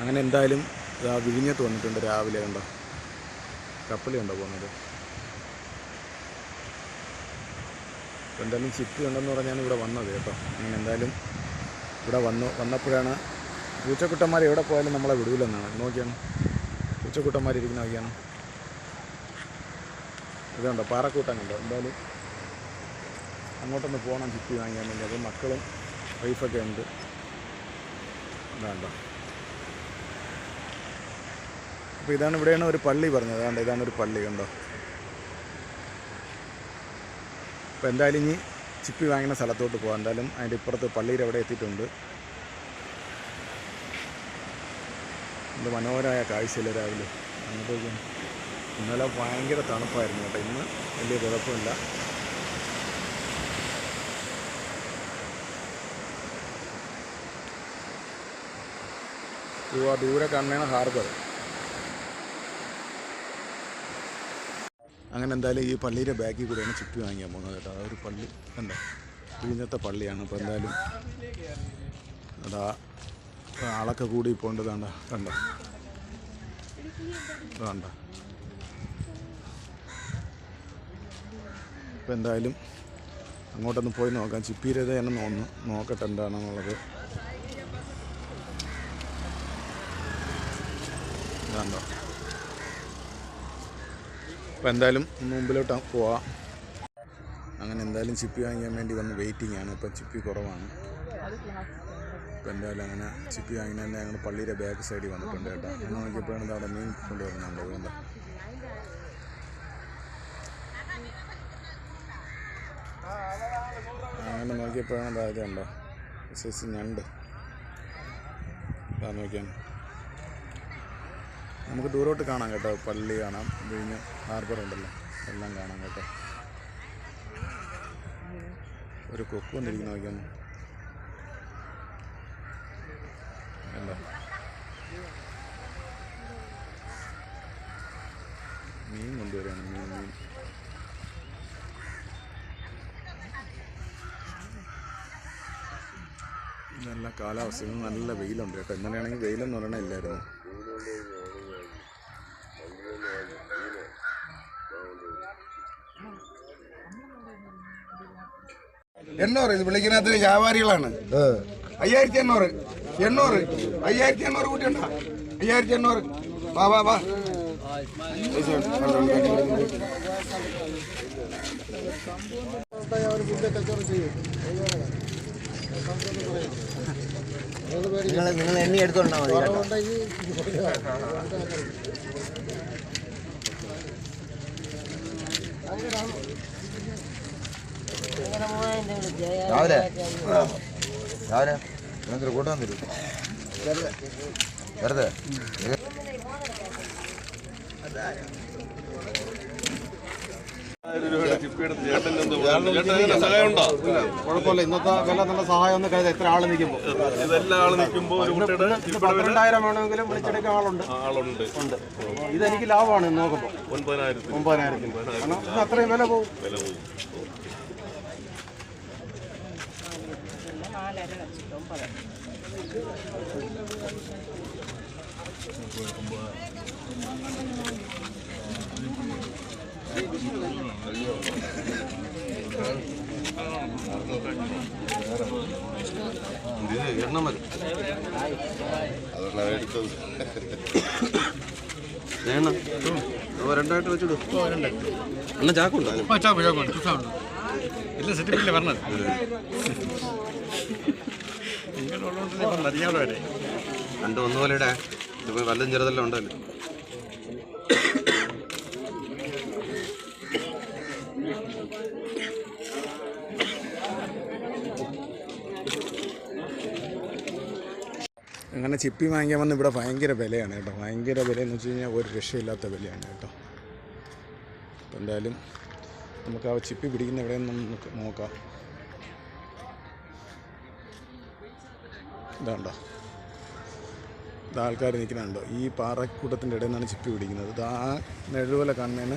അങ്ങനെ എന്തായാലും ഇതാ വിഴിഞ്ഞത്ത് വന്നിട്ടുണ്ട് രാവിലെ കണ്ടോ? കപ്പലി കണ്ടോ പോകുന്നത് എന്തായാലും ചിപ്പി ഉണ്ടെന്ന് പറഞ്ഞാണ് ഇവിടെ വന്നത് കേട്ടോ. അങ്ങനെ എന്തായാലും ഇവിടെ വന്നു. വന്നപ്പോഴാണ് പൂച്ചക്കുട്ടന്മാർ എവിടെ പോയാലും നമ്മളെ വിടൂലെന്നാണ്. നോക്കിയാണ്. പൂച്ചക്കുട്ടന്മാർ ഇരിക്കുന്ന നോക്കിയാണ് ഇതുണ്ടോ പാറക്കൂട്ടം കണ്ടോ എന്തായാലും അങ്ങോട്ടൊന്ന് പോകണം ചിപ്പി വാങ്ങിക്കാൻ വേണ്ടി. അപ്പോൾ മക്കളും വൈഫൊക്കെ ഉണ്ട്. ഇതാണ്ടോ അപ്പോൾ ഇതാണ് ഇവിടെയാണ് ഒരു പള്ളി പറഞ്ഞത്. അതുകൊണ്ട് ഇതാണ് ഒരു പള്ളി കണ്ടോ? അപ്പോൾ എന്തായാലും ഇനി ചിപ്പി വാങ്ങുന്ന സ്ഥലത്തോട്ട് പോകാം എന്തായാലും അതിന്റെ ഇപ്പുറത്ത് പള്ളിയിൽ അവിടെ എത്തിയിട്ടുണ്ട്. എന്ത് മനോഹരമായ കാഴ്ചയില്ല രാവിലെ. അങ്ങോട്ടേക്കും ഇന്നലെ ഭയങ്കര തണുപ്പായിരുന്നു കേട്ടോ. ഇന്ന് വലിയ കുഴപ്പമില്ല. ദൂരെ കാണുന്നതാണ് ഹാർബർ. അങ്ങനെ എന്തായാലും ഈ പള്ളിയുടെ ബാക്കിൽ കൂടെയാണ് ചിപ്പി വാങ്ങിക്കാൻ പോകുന്നത് കേട്ടോ. അതൊരു പള്ളി കണ്ടോ? വിഴിഞ്ഞത്തെ പള്ളിയാണ്. അപ്പോൾ എന്തായാലും അതാ ആളൊക്കെ കൂടി പോകേണ്ടത് കണ്ടോ? കണ്ടോ? വേണ്ട ഇപ്പം എന്തായാലും അങ്ങോട്ടൊന്ന് പോയി നോക്കാം. ചിപ്പിയിലേത് തന്നെ നോന്ന് നോക്കട്ടെ എന്താണെന്നുള്ളത്. കണ്ടോ? അപ്പോൾ എന്തായാലും മുമ്പിലോട്ട് പോവാം. അങ്ങനെ എന്തായാലും ചിപ്പി വാങ്ങിക്കാൻ വേണ്ടി വന്ന് വെയിറ്റിംഗ് ആണ്. ഇപ്പം ചിപ്പി കുറവാണ്. ഇപ്പം എന്തായാലും അങ്ങനെ ചിപ്പി വാങ്ങിക്കാൻ തന്നെ ഞങ്ങൾ പള്ളിയുടെ ബാക്ക് സൈഡിൽ വന്നിട്ടുണ്ട് കേട്ടോ. അങ്ങനെ നോക്കിയപ്പോഴാണ് അവിടെ മീൻ കൊണ്ടുവരുന്നുണ്ട് അതുകൊണ്ട് അങ്ങനെ നോക്കിയപ്പോഴാണ് അതായത് ഉണ്ടോ സൈസ് ഞണ്ട്. അതാ നോക്കിയാണ്. നമുക്ക് ദൂരോട്ട് കാണാം കേട്ടോ പള്ളി കാണാം വിഴിഞ്ഞ് ഹാർബർ ഉണ്ടല്ലോ എല്ലാം കാണാം കേട്ടോ. ഒരു കൊക്ക് വന്നിരിക്കുന്ന നോക്കിയൊന്ന്. മീൻ കൊണ്ടുവരികയാണ് മീൻ മീൻ. നല്ല കാലാവസ്ഥയിൽ നല്ല വെയിലുണ്ട് കേട്ടോ. ഇന്നലെയാണെങ്കിൽ വെയിലെന്ന് പറയണ ഇല്ലായിരുന്നു എണ്ണൂറ്. ഇത് വിളിക്കുന്നത് വ്യാപാരികളാണ്. അയ്യായിരത്തി എണ്ണൂറ് എണ്ണൂറ്. അയ്യായിരത്തി എണ്ണൂറ് കൂട്ടിയുണ്ടോ അയ്യായിരത്തി എണ്ണൂറ് വാ വാ വാ. നിങ്ങൾ നിങ്ങൾ എണ്ണി എടുത്തോണ്ടാ മതി കേട്ടോ. രാവിലെ? രാവിലെ? നിങ്ങൾക്ക് കൂട്ടം തരൂ വെറുതെ? കുഴപ്പമില്ല. ഇന്നത്തെ വില നല്ല സഹായം ഒന്ന് കരുതാം എത്ര ആൾ നിൽക്കുമ്പോൾ പന്ത്രണ്ടായിരം വേണമെങ്കിലും വിളിച്ചെടുക്കാൻ ആളുണ്ട്. ആളുണ്ട്. ഉണ്ട്. ഇതെനിക്ക് ലാഭമാണ് നോക്കുമ്പോൾ ഒമ്പതിനായിരത്തിന് കാരണം അത്രയും വില പോകും. വില പോകും എണ്ണം മതി എണ്ണം അപ്പോൾ രണ്ടായിട്ട് വെച്ചിടും എണ്ണം ചാക്കുണ്ടോ ഇല്ല സെറ്റപ്പില്ല പറഞ്ഞത് രണ്ട് ഒന്ന് പോലെ ഇടാ ഇതിപ്പോൾ വല്ലതും ചെറുതെല്ലാം ഉണ്ടല്ലോ അങ്ങനെ ചിപ്പി വാങ്ങിക്കാൻ വന്ന് ഇവിടെ ഭയങ്കര വിലയാണ് കേട്ടോ. ഭയങ്കര വിലയെന്ന് വെച്ച് കഴിഞ്ഞാൽ ഒരു രക്ഷയില്ലാത്ത വിലയാണ് കേട്ടോ. അപ്പം എന്തായാലും നമുക്ക് ആ ചിപ്പി പിടിക്കുന്ന എവിടെയെന്ന് നമുക്ക് നോക്കാം. ഇതാണ്ടോ. ഇതാ ആൾക്കാർ നിൽക്കുന്നുണ്ടോ. ഈ പാറക്കൂട്ടത്തിന്റെ ഇടയിൽ നിന്നാണ് ചിപ്പി പിടിക്കുന്നത്. ഇത് ആ നെഴുപോലെ കാണുന്നതിന്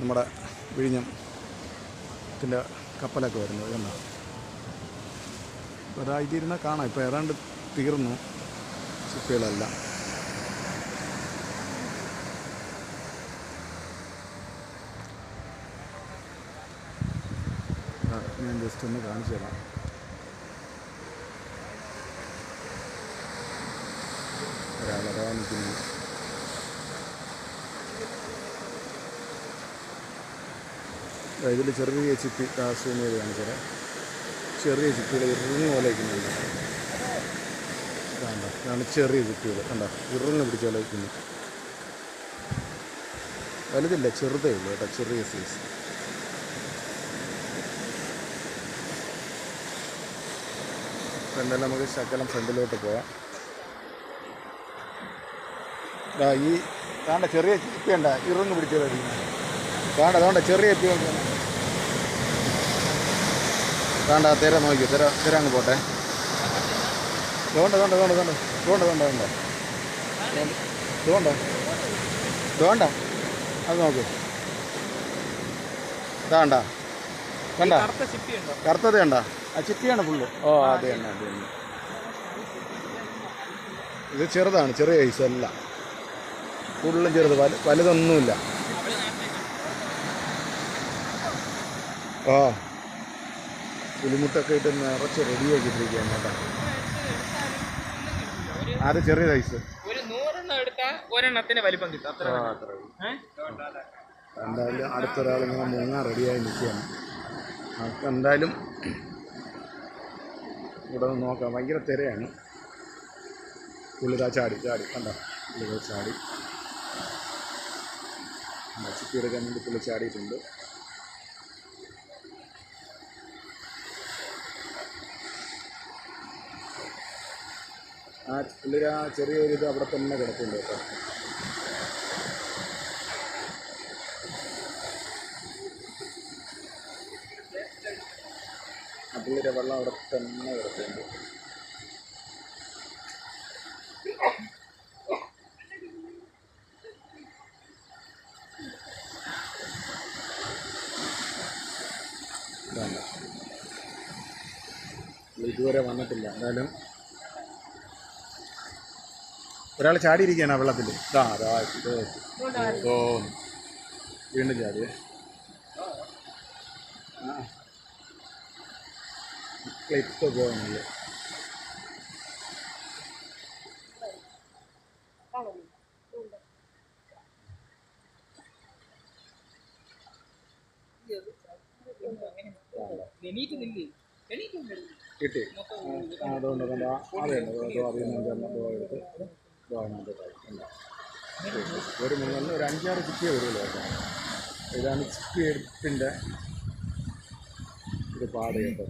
നമ്മുടെ വിഴിഞ്ഞത്തിന്റെ കപ്പലൊക്കെ വരുന്നത് കണ്ടോ. ഒരാഴ്ചയിരുന്നാൽ കാണാം. ഇപ്പോൾ ഏതാണ്ട് തീർന്നു ചിപ്പികളെല്ലാം. ഞാൻ ജസ്റ്റ് ഒന്ന് കാണിച്ചു തരാം. നിൽക്കുന്നു ഇതിൽ ചെറിയ ചിപ്പി സൂം കാണിച്ചാൽ ചെറിയ ചിപ്പികൾ ഇറങ്ങി പോലെ വേണ്ട ഇതാണ് ചെറിയ ചിപ്പികൾ. കണ്ട ഇറങ്ങി പിടിച്ച പോലെ വലുതില്ല ചെറുതേ ഉള്ളൂ കേട്ടോ ചെറിയ സൈസ് എന്തായാലും നമുക്ക് ശകലം ഫ്രണ്ടിലോട്ട് പോവാം ഈ താണ്ട ചെറിയ ചിപ്പി ഉണ്ട ഇറങ്ങി പിടിച്ചത് താണ്ട അതുകൊണ്ട് ചെറിയ ചിപ്പി നോക്കി താണ്ട തിര നോക്കി തിര തിര അങ്ങ് പോട്ടെ. തോണ്ട തോണ്ട തോണ്ട തോണ്ട തോണ്ട തോണ്ട തോണ്ട. തോണ്ട തോണ്ട. അത് നോക്ക്. താണ്ട കണ്ട. കറുത്തത് കണ്ട. ആ ചിപ്പിയാണ് ഫുള്ള്. ഓ അത് തന്നെ അത് തന്നെ ഇത് ചെറുതാണ് ചെറിയ ഐസ് ഫുള്ളും ചെറുത്. വല വലുതൊന്നുമില്ല. ആ. പുലിമുട്ടൊക്കെ ഇട്ട് നിറച്ച് റെഡിയാക്കിയിട്ടിരിക്കുകയാണ് കേട്ടോ. അത് ചെറിയ സൈസ് ഒരു നൂറെണ്ണം എടുത്താൽ ഒരെണ്ണത്തിന് വലിപ്പം കിട്ടും. അത്ര ഏ? എന്തായാലും അടുത്തൊരാൾ ഇങ്ങനെ മുങ്ങാൻ റെഡിയായി നിൽക്കുകയാണ്. നമുക്ക് എന്തായാലും ഇവിടെ നിന്ന് നോക്കാം. ഭയങ്കര തിരയാണ്. പുള്ളിതാ ചാടി ചാടി. കണ്ട? പുള്ളിതാ ചാടി. എടുക്കാൻ വേണ്ടി പുള്ളി ചാടിയിട്ടുണ്ട്. ആ പുള്ളിയൊരു ആ ചെറിയൊരു ഇത് അവിടെ തന്നെ കിടപ്പുണ്ട് കേട്ടോ. പുള്ളിയുടെ വെള്ളം അവിടെ തന്നെ കിടക്കുന്നുണ്ട് ഇതുവരെ വന്നിട്ടില്ല. എന്തായാലും ഒരാൾ ചാടിയിരിക്കുകയാണ് ആ വെള്ളത്തിൽ ഇതാ അതാ ഓ വീണ്ടും ചാടിയേ ക്ലിപ്പ് പോകുന്നില്ല കിട്ടി. അതുകൊണ്ട് കൊണ്ട് അറിയണ്ട അറിയുന്നതിന്റെ ഒരു മൂന്നെണ്ണം ഒരു അഞ്ചാറ് ചിക്കിയേ വരുമല്ലോ ഇതാണ് ചിക്കി എടുപ്പിന്റെ ഒരു പാട് കേട്ടോ.